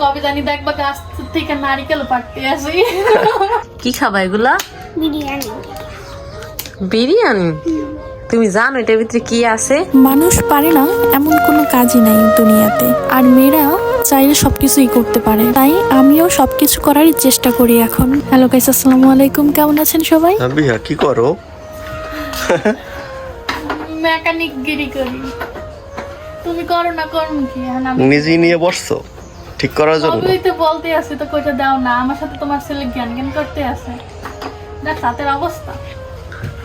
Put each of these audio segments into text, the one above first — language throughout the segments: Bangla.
কবে জানি দেখবা গাছ থেকে নারিকেল পাড়তে আসি। কি খাবা এগুলা? বিরিয়ানি। বিরিয়ানি? তুমি জানো এটার ভিতরে কি আছে? মানুষ পারে না এমন কোনো কাজই নাই দুনিয়াতে। আর মেয়েরা চাইলে সবকিছুই করতে পারে। তাই আমিও সবকিছু করারই চেষ্টা করি এখন। হ্যালো গাইস আসসালামু আলাইকুম। কেমন আছেন সবাই? বিহা কি করো? মেকানিক গিরি করি। তুমি করো না করো কি? নিজেই নিয়ে বসছো? ঠিক করার জন্য? কবেই তো বলতে আছে তো কইটা দাও না। আমার সাথে তোমার ছেলে জ্ঞান জ্ঞান করতে আছে। দেখ হাতের অবস্থা।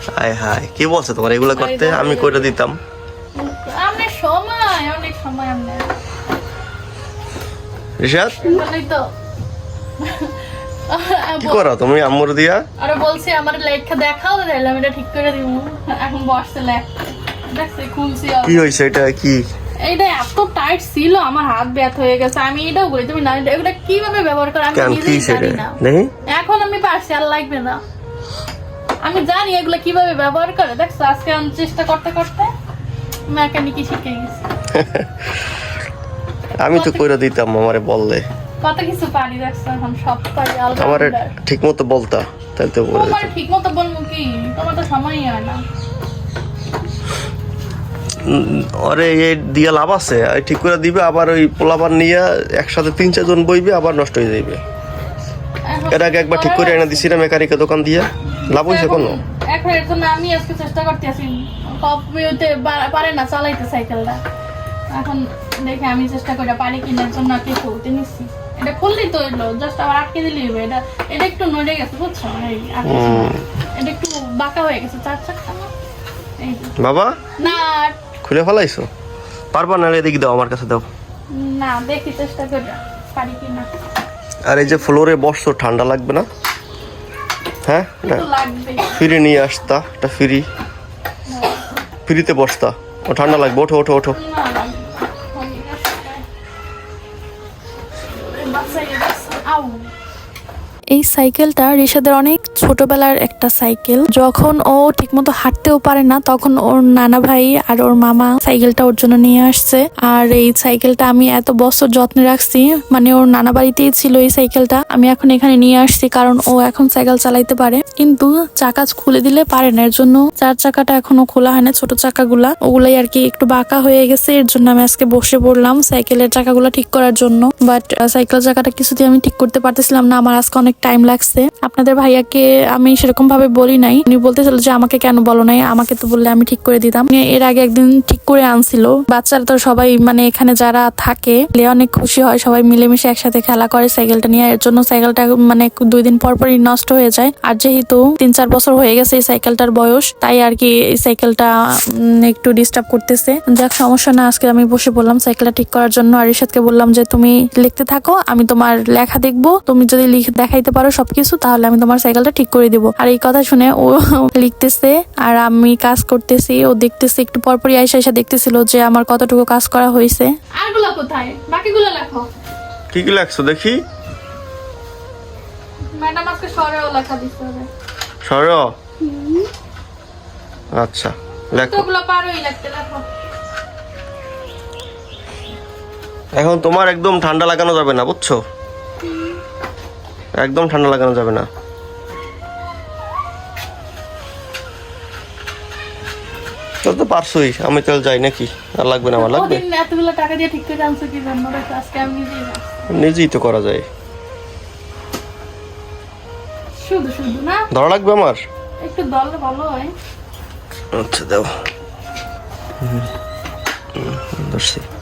হায় হায় কি বলছে তোমার এগুলো করতে? আমি করে দিতাম। অনেক সময় অনেক সময় আমরা রিশাদ? তো। কি করো তুমি আম্মুর দিয়া? আরে বলছি আমার লেখা দেখাও তাহলে আমি এটা ঠিক করে দিব এখন বসছে লেখ। দেখছে খুলছি। কি হয়েছে এটা কি? এইটা এত টাইট ছিল আমার হাত ব্যথা হয়ে গেছে আমি এটাও বলি তুমি না এগুলো কীভাবে ব্যবহার করো আমি নিজেই জানি না। এখন আমি পারছি আর লাগবে না। আমি জানি এগুলো কীভাবে ব্যবহার করে দেখছ আজকে আমি চেষ্টা করতে করতে মেকানিকই শিখে গেছি। আমি তো করে দিতাম আমারে বললে। কত কিছু পারি দেখছ এখন সব পারি আমারে আলাদা ঠিক মতো বলতা তাই তো করে তোমার দিতাম। ঠিক মতো বলব কি? তোমার তো সময়ই হয় না। ওরে এ দিয়া লাভ আছে। ঠিক করে দিবে আবার ওই পোলাবার নিয়ে একসাথে তিন চারজন বইবে আবার নষ্ট হয়ে যাইবে। এর আগে একবার ঠিক করে এনে দিছি না মেকানিকের দোকান দিয়া। লাভ হয়েছে কোনো? এখন- এর জন্য আমি আজকে চেষ্টা করতে আছি। কপিতে পারে না চালাইতে সাইকেলটা। এখন দেখে আমি চেষ্টা করে পারি কিনার জন্য কি খুলতে নিচ্ছি। এটা খুললেই তো এলো জাস্ট আবার আটকে দিলেই হবে এটা এটা একটু নড়ে গেছে বুঝছ। এটা একটু বাঁকা হয়ে গেছে চার চারটা। বাবা? না খুলে ফেলাইছো? পারবা না এদিকে দাও আমার কাছে দাও। না দেখি চেষ্টা করি পারি কি না। আর এই যে ফ্লোরে বসছো ঠান্ডা লাগবে না? হ্যাঁ ফিরে নিয়ে আসতা এটা ফ্রি। ফ্রিতে বসতা। ও ঠান্ডা লাগবে ওঠো ওঠো ওঠো। এই সাইকেলটা রিশাদের অনেক ছোটবেলার একটা সাইকেল। যখন ও ঠিকমতো হাঁটতেও পারে না, তখন ওর নানা ভাই আর ওর মামা সাইকেলটা ওর জন্য নিয়ে আসছে। আর এই সাইকেলটা আমি এত বছর যত্নে রাখছি মানে ওর নানা বাড়িতেই ছিল এই সাইকেলটা, আমি এখন এখানে নিয়ে আসছি কারণ ও এখন সাইকেল চালাইতে পারে। কিন্তু চাকা খুলে দিলে পারে না, এর জন্য চার চাকাটা এখনও খোলা হয় না, ছোট চাকাগুলা। ওগুলাই আর কি একটু বাঁকা হয়ে গেছে, এর জন্য আমি আজকে বসে পড়লাম সাইকেলের চাকাগুলো ঠিক করার জন্য। বাট সাইকেল চাকাটা কিছুতেই আমি ঠিক করতে পারতেছিলাম না, আমার আজকে অনেক টাইম লাগছে। আপনাদের ভাইয়াকে আমি সেরকম ভাবে বলি নাই। উনি বলতেছিল যে, আমাকে কেন বলো নাই? আমাকে তো বললে আমি ঠিক করে দিতাম। এর আগে একদিন ঠিক করে আনছিল। বাচ্চারা তো সবাই মানে এখানে যারা থাকে অনেক খুশি হয়। সবাই মিলেমিশে একসাথে খেলা করে সাইকেলটা নিয়ে। এর জন্য সাইকেলটা মানে দুই দিন পর পরই নষ্ট হয়ে যায়। আর যেহেতু তিন চার বছর হয়ে গেছে এই সাইকেলটার বয়স, তাই আর কি এই সাইকেলটা একটু ডিস্টার্ব করতেছে। যাক, সমস্যা না, আজকে আমি বসে বললাম সাইকেলটা ঠিক করার জন্য। আর ইশাদকে বললাম যে, তুমি লিখতে থাকো, আমি তোমার লেখা দেখব। তুমি যদি লিখ, দেখাইতে পারো সবকিছু তাহলে আমি তোমার সাইকেলটা ঠিক করে দিব। আর এই কথা শুনে ও লিখতেছে আর আমি কাজ করতেছি ও দেখতেছে একটু পরপরই আইসা আইসা দেখতেছিল যে আমার কতটুকু কাজ করা হয়েছে। আরগুলো কোথায়? বাকিগুলো লেখো। কি কি লাগছো দেখি? ম্যাডাম আজকে সরেও লেখা দিতে হবে সর আচ্ছা লেখো। তোগুলো পারোই লিখতে লেখো। এখন তোমার একদম ঠান্ডা লাগানো যাবে না বুঝছ? একদম ঠান্ডা লাগানো যাবে না। তো তো পারছোই আমি তাহলে যাই নাকি? আর লাগবে না আমার লাগবে? এতগুলো টাকা দিয়ে ঠিক করে আনছো কি জন্য? আজকে আমি নিজেই নিজেই তো করা যায়। শুধু শুধু না। ধরা লাগবে আমার? একটু দলে ভালো হয় আচ্ছা দাও। হুম, হুম,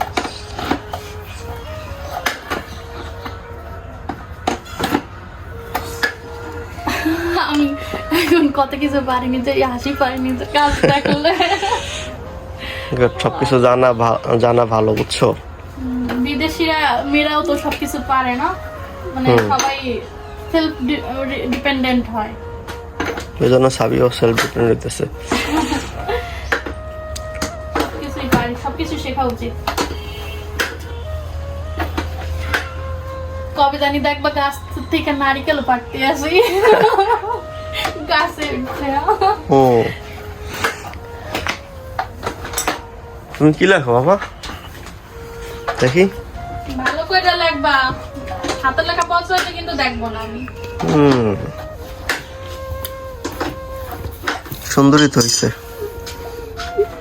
কত কিছু পারিনি যে হাসি পারিনি যে কাজ দেখলে সব কিছু জানা জানা ভালো বুঝছ? বিদেশিরা মেয়েরাও তো সবকিছু পারে না? মানে সবাই সেলফ ডিপেন্ডেন্ট হয়। ওই জন্য সাবিও সেলফ ডিপেন্ড হইতেছে। সবকিছুই পারি সবকিছু শেখা উচিত। কবে জানি দেখবা গাছ থেকে নারিকেল পাড়তে আসি। ও। তুমি কি লেখো বাবা? দেখি। ভালো করে লাগবা হাতের লেখা পছন্দ কিন্তু দেখব না আমি। হুম। সুন্দরই তো হয়েছে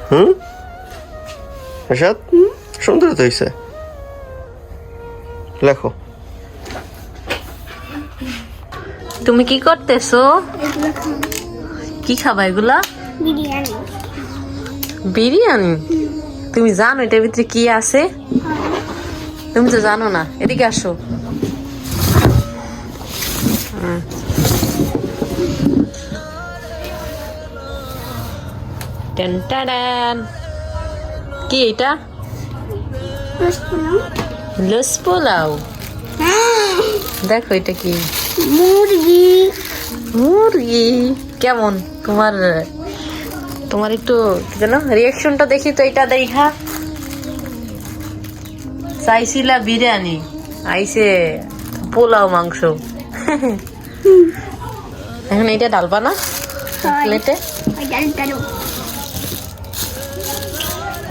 হুম? সুন্দরই তো হয়েছে লেখো। তুমি কি করতেছো? কি খাবা এগুলা? বিরিয়ানি। বিরিয়ানি? তুমি জানো এটার ভিতরে কি আছে? তুমি তো জানো না। এদিকে আসো। কি এটা? লস পোলাও। দেখো এটা কি। মুরগি। মুরগি। কেমন? তোমার তোমার একটু কি যেন রিয়াকশনটা দেখি তো এটা দেখা। চাইছিলা বিরিয়ানি আইসে পোলাও মাংস। এখন এইটা ডালবা না? প্লেটে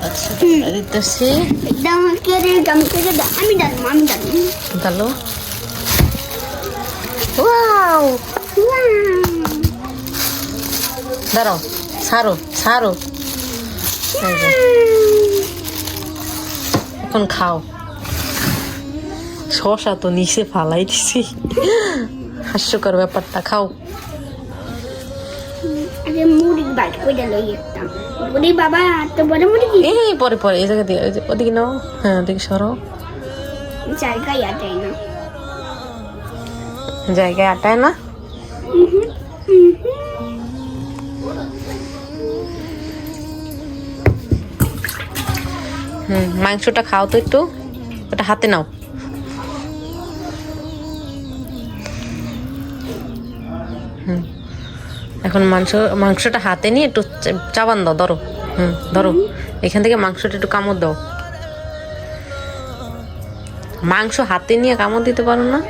আচ্ছা দিতেছি। আমি ডাল আমি ডালো ওয়াও দাঁড়াও এই যে। এখন খাও শশা তো নিচে ফালাই দিছি হাস্যকর ব্যাপারটা খাও পরে পরে এই জায়গা দিয়ে ওদিকে নাও হ্যাঁ ওদিকে সরো জায়গায় আটাই না জায়গায় আটায় না? হুম, মাংসটা খাও তো একটু। ওটা হাতে নাও। হুম, এখন মাংস, মাংসটা হাতে নিয়ে একটু চাবান দাও, ধরো। হুম, ধরো। এখান থেকে মাংসটা একটু কামড় দাও। মাংস হাতে নিয়ে কামড় দিতে পারো না?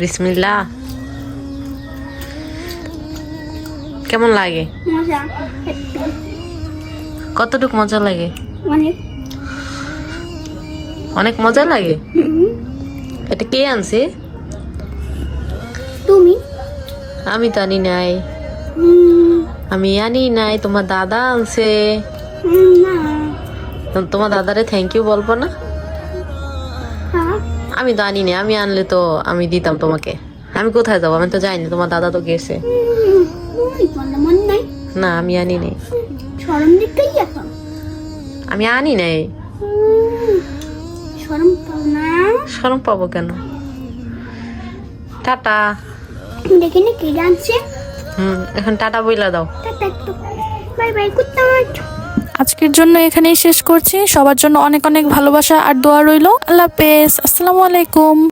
বিসমিল্লাহ। কেমন লাগে? কতটুকু মজা লাগে? অনেক। মজা লাগে? এটা কে আনছে? তুমি? আমি তো আনি নাই। আমি আনি নাই তোমার দাদা আনছে। তোমার দাদারে থ্যাংক ইউ বলব না? আমি তো আনি নাই আমি আনলে তো আমি দিতাম তোমাকে। আমি কোথায় যাব? আমি তো যাইনি তোমার দাদা তো গেছে। না আমি আনি নাই আমি আনি নাই। সরম পাবো কেন? টাটা। দেখে না কে জানছে? হুম এখন টাটা বইলা দাও। বাই বাই নাইট আজকের জন্য এখানেই শেষ করছি। সবার জন্য অনেক অনেক ভালোবাসা আর দোয়া রইল। আল্লাহ হাফেজ। আসসালামু আলাইকুম।